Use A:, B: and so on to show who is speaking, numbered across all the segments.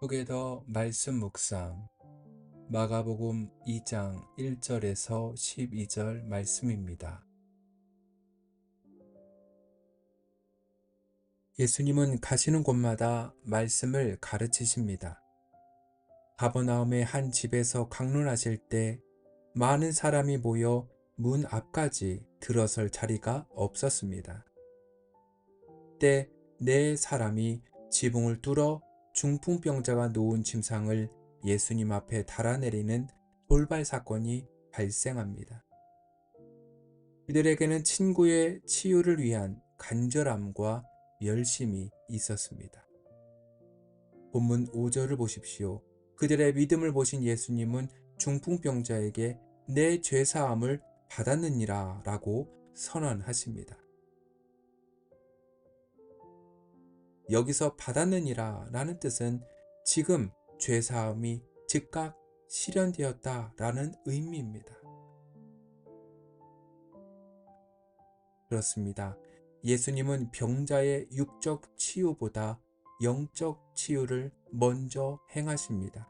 A: 후게더 말씀 묵상 마가복음 2장 1절에서 12절 말씀입니다. 예수님은 가시는 곳마다 말씀을 가르치십니다. 가버나움의 한 집에서 강론하실 때 많은 사람이 모여 문 앞까지 들어설 자리가 없었습니다. 때 네 사람이 지붕을 뚫어 중풍병자가 놓은 침상을 예수님 앞에 달아내리는 돌발 사건이 발생합니다. 그들에게는 친구의 치유를 위한 간절함과 열심이 있었습니다. 본문 5절을 보십시오. 그들의 믿음을 보신 예수님은 중풍병자에게 내 죄사함을 받았느니라 라고 선언하십니다. 여기서 받았느니라 라는 뜻은 지금 죄사함이 즉각 실현되었다 라는 의미입니다. 그렇습니다. 예수님은 병자의 육적 치유보다 영적 치유를 먼저 행하십니다.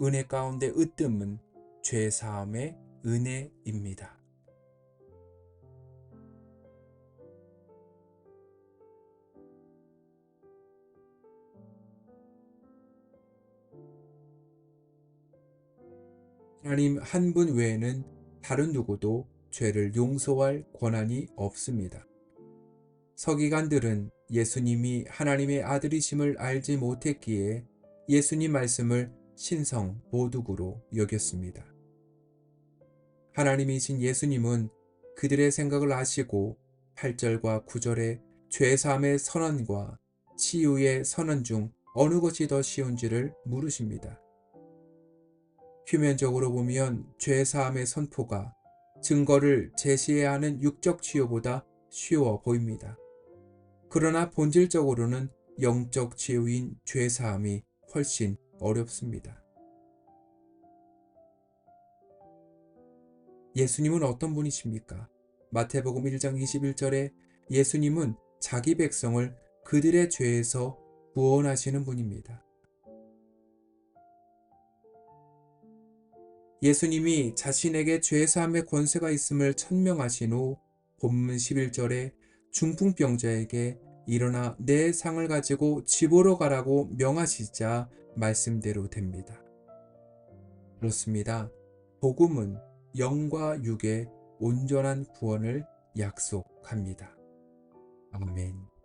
A: 은혜 가운데 으뜸은 죄사함의 은혜입니다. 하나님 한 분 외에는 다른 누구도 죄를 용서할 권한이 없습니다. 서기관들은 예수님이 하나님의 아들이심을 알지 못했기에 예수님 말씀을 신성 모독으로 여겼습니다. 하나님이신 예수님은 그들의 생각을 아시고 8절과 9절의 죄사함의 선언과 치유의 선언 중 어느 것이 더 쉬운지를 물으십니다. 표면적으로 보면 죄사함의 선포가 증거를 제시해야 하는 육적 치유보다 쉬워 보입니다. 그러나 본질적으로는 영적 치유인 죄사함이 훨씬 어렵습니다. 예수님은 어떤 분이십니까? 마태복음 1장 21절에 예수님은 자기 백성을 그들의 죄에서 구원하시는 분입니다. 예수님이 자신에게 죄사함의 권세가 있음을 천명하신 후 본문 11절에 중풍병자에게 일어나 내 상을 가지고 집으로 가라고 명하시자 말씀대로 됩니다. 그렇습니다. 복음은 영과 육의 온전한 구원을 약속합니다. 아멘.